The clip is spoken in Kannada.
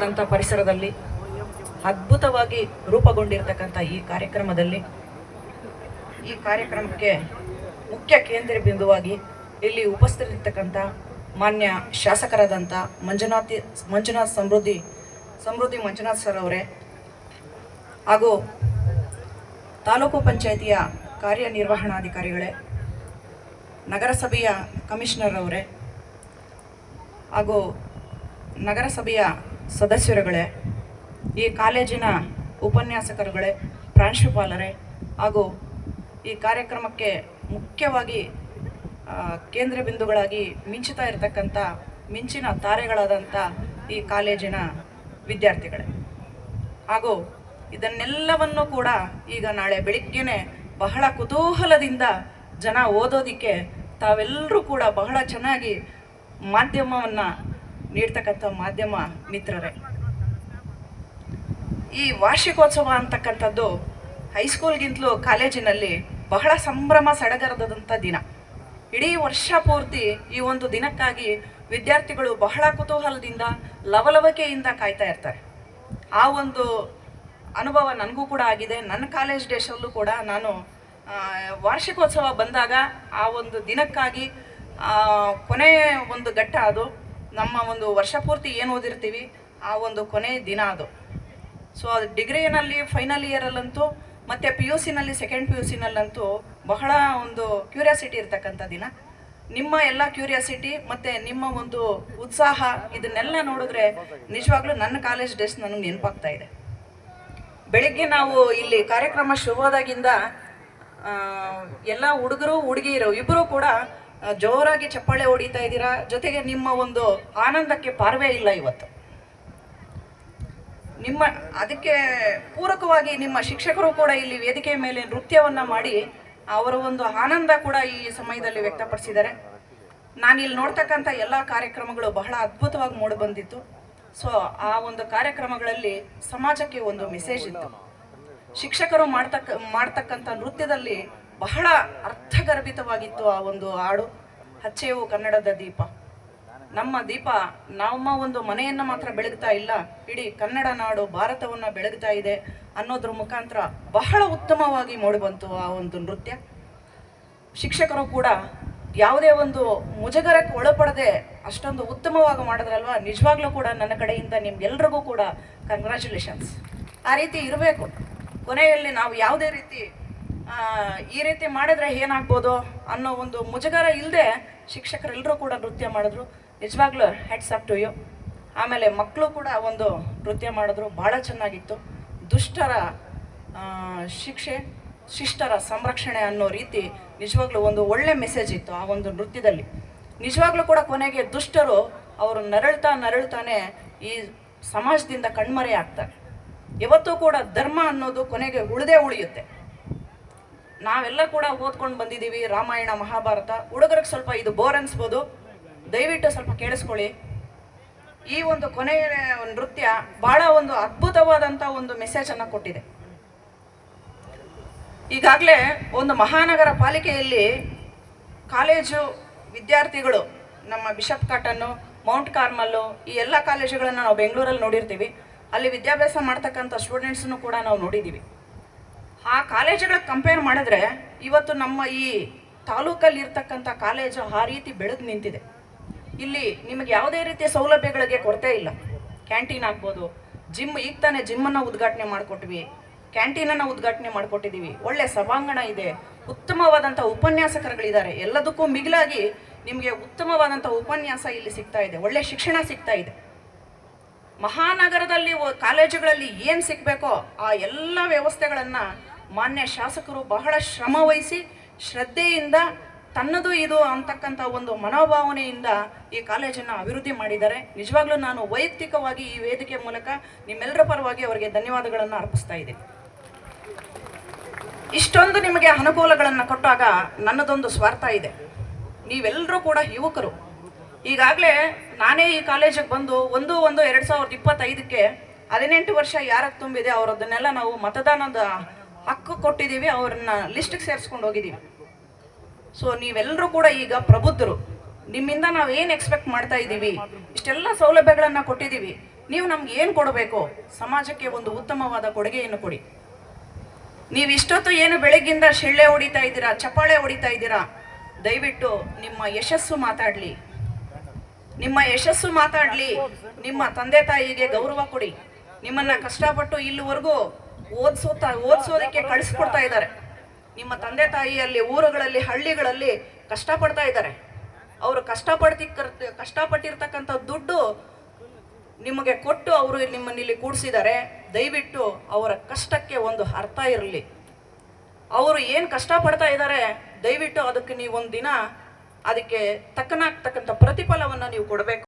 ಸುಂದರವಾದಂಥ ಪರಿಸರದಲ್ಲಿ ಅದ್ಭುತವಾಗಿ ರೂಪುಗೊಂಡಿರ್ತಕ್ಕಂಥ ಈ ಕಾರ್ಯಕ್ರಮದಲ್ಲಿ ಈ ಕಾರ್ಯಕ್ರಮಕ್ಕೆ ಮುಖ್ಯ ಕೇಂದ್ರ ಬಿಂದುವಾಗಿ ಇಲ್ಲಿ ಉಪಸ್ಥಿತರಿರ್ತಕ್ಕಂಥ ಮಾನ್ಯ ಶಾಸಕರಾದಂಥ ಮಂಜುನಾಥ್ ಮಂಜುನಾಥ್ ಸಮೃದ್ಧಿ ಸಮೃದ್ಧಿ ಮಂಜುನಾಥ್ ಸರ್ ಅವರೇ ಹಾಗೂ ತಾಲೂಕು ಪಂಚಾಯಿತಿಯ ಕಾರ್ಯನಿರ್ವಹಣಾಧಿಕಾರಿಗಳೇ, ನಗರಸಭೆಯ ಕಮಿಷನರ್ ಅವರೇ ಹಾಗೂ ನಗರಸಭೆಯ ಸದಸ್ಯರುಗಳೇ, ಈ ಕಾಲೇಜಿನ ಉಪನ್ಯಾಸಕರುಗಳೇ, ಪ್ರಾಂಶುಪಾಲರೇ ಹಾಗೂ ಈ ಕಾರ್ಯಕ್ರಮಕ್ಕೆ ಮುಖ್ಯವಾಗಿ ಕೇಂದ್ರ ಬಿಂದುಗಳಾಗಿ ಮಿಂಚುತ್ತಾ ಇರತಕ್ಕಂಥ ಮಿಂಚಿನ ತಾರೆಗಳಾದಂಥ ಈ ಕಾಲೇಜಿನ ವಿದ್ಯಾರ್ಥಿಗಳೇ. ಹಾಗೂ ಇದನ್ನೆಲ್ಲವನ್ನು ಕೂಡ ಈಗ ನಾಳೆ ಬೆಳಿಗ್ಗೆನೆ ಬಹಳ ಕುತೂಹಲದಿಂದ ಜನ ಓದೋದಿಕ್ಕೆ ತಾವೆಲ್ಲರೂ ಕೂಡ ಬಹಳ ಚೆನ್ನಾಗಿ ಮಾಧ್ಯಮವನ್ನು ನೀಡ್ತಕ್ಕಂಥ ಮಾಧ್ಯಮ ಮಿತ್ರರೇ. ಈ ವಾರ್ಷಿಕೋತ್ಸವ ಅಂತಕ್ಕಂಥದ್ದು ಹೈಸ್ಕೂಲ್ಗಿಂತಲೂ ಕಾಲೇಜಿನಲ್ಲಿ ಬಹಳ ಸಂಭ್ರಮ ಸಡಗರದಂಥ ದಿನ. ಇಡೀ ವರ್ಷ ಪೂರ್ತಿ ಈ ಒಂದು ದಿನಕ್ಕಾಗಿ ವಿದ್ಯಾರ್ಥಿಗಳು ಬಹಳ ಕುತೂಹಲದಿಂದ ಲವಲವಿಕೆಯಿಂದ ಕಾಯ್ತಾ ಇರ್ತಾರೆ. ಆ ಒಂದು ಅನುಭವ ನನಗೂ ಕೂಡ ಆಗಿದೆ. ನನ್ನ ಕಾಲೇಜ್ ಡೇಸಲ್ಲೂ ಕೂಡ ನಾನು ವಾರ್ಷಿಕೋತ್ಸವ ಬಂದಾಗ ಆ ಒಂದು ದಿನಕ್ಕಾಗಿ ಕೊನೆಯ ಒಂದು ಘಟ್ಟ ಅದು. ನಮ್ಮ ಒಂದು ವರ್ಷ ಪೂರ್ತಿ ಏನು ಓದಿರ್ತೀವಿ, ಆ ಒಂದು ಕೊನೆ ದಿನ ಅದು. ಸೊ ಅದು ಡಿಗ್ರಿನಲ್ಲಿ ಫೈನಲ್ ಇಯರಲ್ಲಂತೂ ಮತ್ತು ಪಿ ಯು ಸಿನಲ್ಲಿ ಸೆಕೆಂಡ್ ಪಿ ಯು ಸಿನಲ್ಲಂತೂ ಬಹಳ ಒಂದು ಕ್ಯೂರಿಯಾಸಿಟಿ ಇರ್ತಕ್ಕಂಥ ದಿನ. ನಿಮ್ಮ ಎಲ್ಲ ಕ್ಯೂರಿಯಾಸಿಟಿ ಮತ್ತು ನಿಮ್ಮ ಒಂದು ಉತ್ಸಾಹ ಇದನ್ನೆಲ್ಲ ನೋಡಿದ್ರೆ ನಿಜವಾಗ್ಲೂ ನನ್ನ ಕಾಲೇಜ್ ಡೇಸ್ ನನಗೆ ನೆನಪಾಗ್ತಾ ಇದೆ. ಬೆಳಿಗ್ಗೆ ನಾವು ಇಲ್ಲಿ ಕಾರ್ಯಕ್ರಮ ಶುರುವಾದಾಗಿಂದ ಎಲ್ಲ ಹುಡುಗರು, ಹುಡುಗಿಯರು ಇಬ್ಬರೂ ಕೂಡ ಜೋರಾಗಿ ಚಪ್ಪಾಳೆ ಹೊಡಿತಾ ಇದ್ದೀರಾ? ಜೊತೆಗೆ ನಿಮ್ಮ ಒಂದು ಆನಂದಕ್ಕೆ ಪಾರ್ವೇ ಇಲ್ಲ ಇವತ್ತು. ನಿಮ್ಮ, ಅದಕ್ಕೆ ಪೂರಕವಾಗಿ ನಿಮ್ಮ ಶಿಕ್ಷಕರು ಕೂಡ ಇಲ್ಲಿ ವೇದಿಕೆಯ ಮೇಲೆ ನೃತ್ಯವನ್ನು ಮಾಡಿ ಅವರ ಒಂದು ಆನಂದ ಕೂಡ ಈ ಸಮಯದಲ್ಲಿ ವ್ಯಕ್ತಪಡಿಸಿದ್ದಾರೆ. ನಾನು ಇಲ್ಲಿ ನೋಡ್ತಕ್ಕಂಥ ಎಲ್ಲ ಕಾರ್ಯಕ್ರಮಗಳು ಬಹಳ ಅದ್ಭುತವಾಗಿ ಮೂಡಿ ಬಂದಿತ್ತು. ಸೊ ಆ ಒಂದು ಕಾರ್ಯಕ್ರಮಗಳಲ್ಲಿ ಸಮಾಜಕ್ಕೆ ಒಂದು ಮೆಸೇಜ್ ಇತ್ತು. ಶಿಕ್ಷಕರು ಮಾಡ್ತಕ್ಕ, ಮಾಡ್ತಕ್ಕಂಥ ನೃತ್ಯದಲ್ಲಿ ಬಹಳ ಅರ್ಥಗರ್ಭಿತವಾಗಿತ್ತು ಆ ಒಂದು ಹಾಡು. ಹಚ್ಚೆವು ಕನ್ನಡದ ದೀಪ. ನಮ್ಮ ದೀಪ ನಮ್ಮ ಒಂದು ಮನೆಯನ್ನು ಮಾತ್ರ ಬೆಳಗ್ತಾ ಇಲ್ಲ, ಇಡೀ ಕನ್ನಡ ನಾಡು ಭಾರತವನ್ನು ಬೆಳಗ್ತಾ ಇದೆ ಅನ್ನೋದ್ರ ಮುಖಾಂತರ ಬಹಳ ಉತ್ತಮವಾಗಿ ಮೂಡಿಬಂತು ಆ ಒಂದು ನೃತ್ಯ. ಶಿಕ್ಷಕರು ಕೂಡ ಯಾವುದೇ ಒಂದು ಮುಜುಗರಕ್ಕೆ ಒಳಪಡದೆ ಅಷ್ಟೊಂದು ಉತ್ತಮವಾಗಿ ಮಾಡಿದ್ರಲ್ವಾ? ನಿಜವಾಗ್ಲೂ ಕೂಡ ನನ್ನ ಕಡೆಯಿಂದ ನಿಮ್ಗೆಲ್ರಿಗೂ ಕೂಡ ಕಂಗ್ರ್ಯಾಚುಲೇಷನ್ಸ್ ಆ ರೀತಿ ಇರಬೇಕು. ಕೊನೆಯಲ್ಲಿ ನಾವು ಯಾವುದೇ ರೀತಿ ಈ ರೀತಿ ಮಾಡಿದ್ರೆ ಏನಾಗ್ಬೋದು ಅನ್ನೋ ಒಂದು ಮುಜುಗರ ಇಲ್ಲದೆ ಶಿಕ್ಷಕರೆಲ್ಲರೂ ಕೂಡ ನೃತ್ಯ ಮಾಡಿದ್ರು. ನಿಜವಾಗ್ಲೂ ಹೆಡ್ಸ್ ಅಪ್ ಟು ಯು ಆಮೇಲೆ ಮಕ್ಕಳು ಕೂಡ ಒಂದು ನೃತ್ಯ ಮಾಡಿದ್ರು. ಭಾಳ ಚೆನ್ನಾಗಿತ್ತು. ದುಷ್ಟರ ಶಿಕ್ಷೆ, ಶಿಷ್ಟರ ಸಂರಕ್ಷಣೆ ಅನ್ನೋ ರೀತಿ ನಿಜವಾಗ್ಲೂ ಒಂದು ಒಳ್ಳೆ ಮೆಸೇಜ್ ಇತ್ತು ಆ ಒಂದು ನೃತ್ಯದಲ್ಲಿ. ನಿಜವಾಗ್ಲೂ ಕೂಡ ಕೊನೆಗೆ ದುಷ್ಟರು ಅವರು ನರಳ್ತಾ ನರಳ್ತಾನೆ ಈ ಸಮಾಜದಿಂದ ಕಣ್ಮರೆ ಆಗ್ತಾರೆ. ಯಾವತ್ತೂ ಕೂಡ ಧರ್ಮ ಅನ್ನೋದು ಕೊನೆಗೆ ಉಳಿದೇ ಉಳಿಯುತ್ತೆ. ನಾವೆಲ್ಲ ಕೂಡ ಓದ್ಕೊಂಡು ಬಂದಿದ್ದೀವಿ ರಾಮಾಯಣ, ಮಹಾಭಾರತ. ಹುಡುಗರಿಗೆ ಸ್ವಲ್ಪ ಇದು ಬೋರ್ ಅನ್ಸ್ಬೋದು. ದಯವಿಟ್ಟು ಸ್ವಲ್ಪ ಕೇಳಿಸ್ಕೊಳ್ಳಿ. ಈ ಒಂದು ಕೊನೆಯ ನೃತ್ಯ ಬಹಳ ಒಂದು ಅದ್ಭುತವಾದಂಥ ಒಂದು ಮೆಸೇಜನ್ನು ಕೊಟ್ಟಿದೆ. ಈಗಾಗಲೇ ಒಂದು ಮಹಾನಗರ ಪಾಲಿಕೆಯಲ್ಲಿ ಕಾಲೇಜು ವಿದ್ಯಾರ್ಥಿಗಳು, ನಮ್ಮ ಬಿಷಪ್ ಕಾಟನ್ನು, ಮೌಂಟ್ ಕಾರ್ಮಲ್ಲು, ಈ ಎಲ್ಲ ಕಾಲೇಜುಗಳನ್ನು ನಾವು ಬೆಂಗಳೂರಲ್ಲಿ ನೋಡಿರ್ತೀವಿ. ಅಲ್ಲಿ ವಿದ್ಯಾಭ್ಯಾಸ ಮಾಡ್ತಕ್ಕಂಥ ಸ್ಟೂಡೆಂಟ್ಸನ್ನು ಕೂಡ ನಾವು ನೋಡಿದ್ದೀವಿ ಆ ಕಾಲೇಜುಗಳಿಗೆ ಕಂಪೇರ್ ಮಾಡಿದ್ರೆ ಇವತ್ತು ನಮ್ಮ ಈ ತಾಲೂಕಲ್ಲಿ ಇರ್ತಕ್ಕಂಥ ಕಾಲೇಜು ಆ ರೀತಿ ಬೆಳೆದು ನಿಂತಿದೆ. ಇಲ್ಲಿ ನಿಮಗೆ ಯಾವುದೇ ರೀತಿಯ ಸೌಲಭ್ಯಗಳಿಗೆ ಕೊರತೆ ಇಲ್ಲ. ಕ್ಯಾಂಟೀನ್ ಆಗ್ಬೋದು, ಜಿಮ್ ಈಗ ತಾನೇ ಜಿಮ್ಮನ್ನು ಉದ್ಘಾಟನೆ ಮಾಡಿಕೊಟ್ವಿ, ಕ್ಯಾಂಟೀನನ್ನು ಉದ್ಘಾಟನೆ ಮಾಡಿಕೊಟ್ಟಿದ್ದೀವಿ ಒಳ್ಳೆ ಸಭಾಂಗಣ ಇದೆ, ಉತ್ತಮವಾದಂಥ ಉಪನ್ಯಾಸಕರುಗಳಿದ್ದಾರೆ, ಎಲ್ಲದಕ್ಕೂ ಮಿಗಿಲಾಗಿ ನಿಮಗೆ ಉತ್ತಮವಾದಂಥ ಉಪನ್ಯಾಸ ಇಲ್ಲಿ ಸಿಗ್ತಾ ಇದೆ, ಒಳ್ಳೆ ಶಿಕ್ಷಣ ಸಿಗ್ತಾ ಇದೆ. ಮಹಾನಗರದಲ್ಲಿ ಕಾಲೇಜುಗಳಲ್ಲಿ ಏನು ಸಿಗಬೇಕೋ ಆ ಎಲ್ಲ ವ್ಯವಸ್ಥೆಗಳನ್ನು ಮಾನ್ಯ ಶಾಸಕರು ಬಹಳ ಶ್ರಮ ವಹಿಸಿ ಶ್ರದ್ಧೆಯಿಂದ ತನ್ನದು ಇದು ಅಂತಕ್ಕಂಥ ಒಂದು ಮನೋಭಾವನೆಯಿಂದ ಈ ಕಾಲೇಜನ್ನು ಅಭಿವೃದ್ಧಿ ಮಾಡಿದ್ದಾರೆ. ನಿಜವಾಗ್ಲೂ ನಾನು ವೈಯಕ್ತಿಕವಾಗಿ ಈ ವೇದಿಕೆ ಮೂಲಕ ನಿಮ್ಮೆಲ್ಲರ ಪರವಾಗಿ ಅವರಿಗೆ ಧನ್ಯವಾದಗಳನ್ನು ಅರ್ಪಿಸ್ತಾ ಇದ್ದೀನಿ. ಇಷ್ಟೊಂದು ನಿಮಗೆ ಅನುಕೂಲಗಳನ್ನು ಕೊಟ್ಟಾಗ ನನ್ನದೊಂದು ಸ್ವಾರ್ಥ ಇದೆ. ನೀವೆಲ್ಲರೂ ಕೂಡ ಯುವಕರು ಈಗಾಗಲೇ ನಾನೇ ಈ ಕಾಲೇಜಿಗೆ ಬಂದು ಒಂದು ಒಂದು ಎರಡು ಸಾವಿರದ ಇಪ್ಪತ್ತೈದಕ್ಕೆ ಹದಿನೆಂಟು ವರ್ಷ ಯಾರಕ್ಕೆ ತುಂಬಿದೆ ಅವರದನ್ನೆಲ್ಲ ನಾವು ಮತದಾನದ ಹಕ್ಕು ಕೊಟ್ಟಿದ್ದೀವಿ ಅವ್ರನ್ನ ಲಿಸ್ಟಿಗೆ ಸೇರಿಸ್ಕೊಂಡು ಹೋಗಿದ್ದೀವಿ ಸೊ ನೀವೆಲ್ಲರೂ ಕೂಡ ಈಗ ಪ್ರಬುದ್ಧರು. ನಿಮ್ಮಿಂದ ನಾವು ಏನು ಎಕ್ಸ್ಪೆಕ್ಟ್ ಮಾಡ್ತಾ ಇದ್ದೀವಿ ಇಷ್ಟೆಲ್ಲ ಸೌಲಭ್ಯಗಳನ್ನು ಕೊಟ್ಟಿದ್ದೀವಿ ನೀವು ನಮ್ಗೆ ಏನು ಕೊಡಬೇಕು? ಸಮಾಜಕ್ಕೆ ಒಂದು ಉತ್ತಮವಾದ ಕೊಡುಗೆಯನ್ನು ಕೊಡಿ. ನೀವು ಇಷ್ಟೊತ್ತು ಏನು ಬೆಳಗ್ಗಿಂದ ಶಿಳ್ಳೆ ಹೊಡಿತಾ ಇದ್ದೀರಾ, ಚಪ್ಪಾಳೆ ಹೊಡಿತಾ ಇದ್ದೀರಾ? ದಯವಿಟ್ಟು ನಿಮ್ಮ ಯಶಸ್ಸು ಮಾತಾಡಲಿ. ನಿಮ್ಮ ಯಶಸ್ಸು ಮಾತಾಡಲಿ. ನಿಮ್ಮ ತಂದೆ ತಾಯಿಗೆ ಗೌರವ ಕೊಡಿ. ನಿಮ್ಮನ್ನ ಕಷ್ಟಪಟ್ಟು ಇಲ್ಲಿವರೆಗೂ ಓದಿಸೋತಾ, ಓದಿಸೋದಕ್ಕೆ ಕಳಿಸ್ಕೊಡ್ತಾ ಇದ್ದಾರೆ. ನಿಮ್ಮ ತಂದೆ ತಾಯಿಯಲ್ಲಿ, ಊರುಗಳಲ್ಲಿ, ಹಳ್ಳಿಗಳಲ್ಲಿ ಕಷ್ಟಪಡ್ತಾ ಇದ್ದಾರೆ. ಅವರು ಕಷ್ಟಪಡ್ತಿ ಕಷ್ಟಪಟ್ಟಿರ್ತಕ್ಕಂಥ ದುಡ್ಡು ನಿಮಗೆ ಕೊಟ್ಟು ಅವರು ನಿಮ್ಮನ್ನ ಇಲ್ಲಿ ಕೂಡಿಸಿದ್ದಾರೆ. ದಯವಿಟ್ಟು ಅವರ ಕಷ್ಟಕ್ಕೆ ಒಂದು ಅರ್ಥ ಇರಲಿ. ಅವರು ಏನು ಕಷ್ಟಪಡ್ತಾ ಇದ್ದಾರೆ, ದಯವಿಟ್ಟು ಅದಕ್ಕೆ ನೀವು ಒಂದು ದಿನ ಅದಕ್ಕೆ ತಕ್ಕನಾಗ್ತಕ್ಕಂಥ ಪ್ರತಿಫಲವನ್ನು ನೀವು ಕೊಡಬೇಕು.